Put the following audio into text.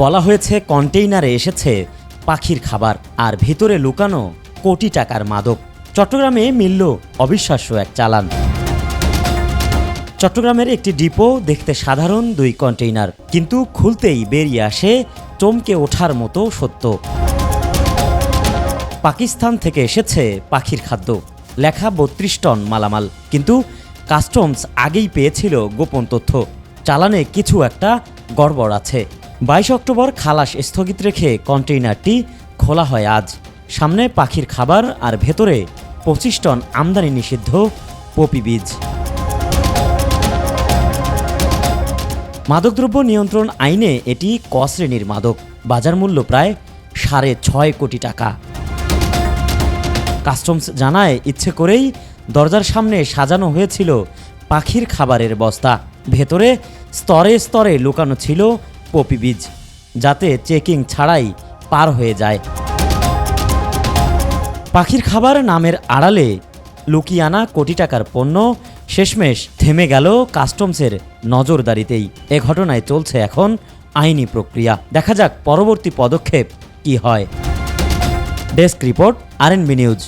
বলা হয়েছে, কন্টেইনারে এসেছে পাখির খাবার আর ভেতরে লুকানো কোটি টাকার মাদক। চট্টগ্রামে মিলল অবিশ্বাস্য এক চালান। চট্টগ্রামের একটি ডিপো দেখতে সাধারণ দুই কন্টেইনার, কিন্তু খুলতেই বেরিয়ে আসে চমকে ওঠার মতো সত্য। পাকিস্তান থেকে এসেছে পাখির খাদ্য। লেখা বত্রিশ টন মালামাল, কিন্তু কাস্টমস আগেই পেয়েছিল গোপন তথ্য। চালানে কিছু একটা গড়বড় আছে। বাইশ অক্টোবর খালাস স্থগিত রেখে কন্টেইনারটি খোলা হয় আজ। সামনে পাখির খাবার আর ভেতরে পঁচিশ টন আমদানি নিষিদ্ধ পপি বীজ। মাদকদ্রব্য নিয়ন্ত্রণ আইনে এটি ক শ্রেণির মাদক। বাজার মূল্য প্রায় সাড়ে ছয় কোটি টাকা। কাস্টমস জানায়, ইচ্ছে করেই দরজার সামনে সাজানো হয়েছিল পাখির খাবারের বস্তা। ভেতরে স্তরে স্তরে লুকানো ছিল পপি বীজ, যাতে চেকিং ছাড়াই পার হয়ে যায়। পাখির খাবার নামের আড়ালে লুকিয়ানা কোটি টাকার পণ্য শেষমেশ থেমে গেল কাস্টমসের নজরদারিতেই। এ ঘটনায় চলছে এখন আইনি প্রক্রিয়া। দেখা যাক পরবর্তী পদক্ষেপ কি হয়। Desk report RNB news.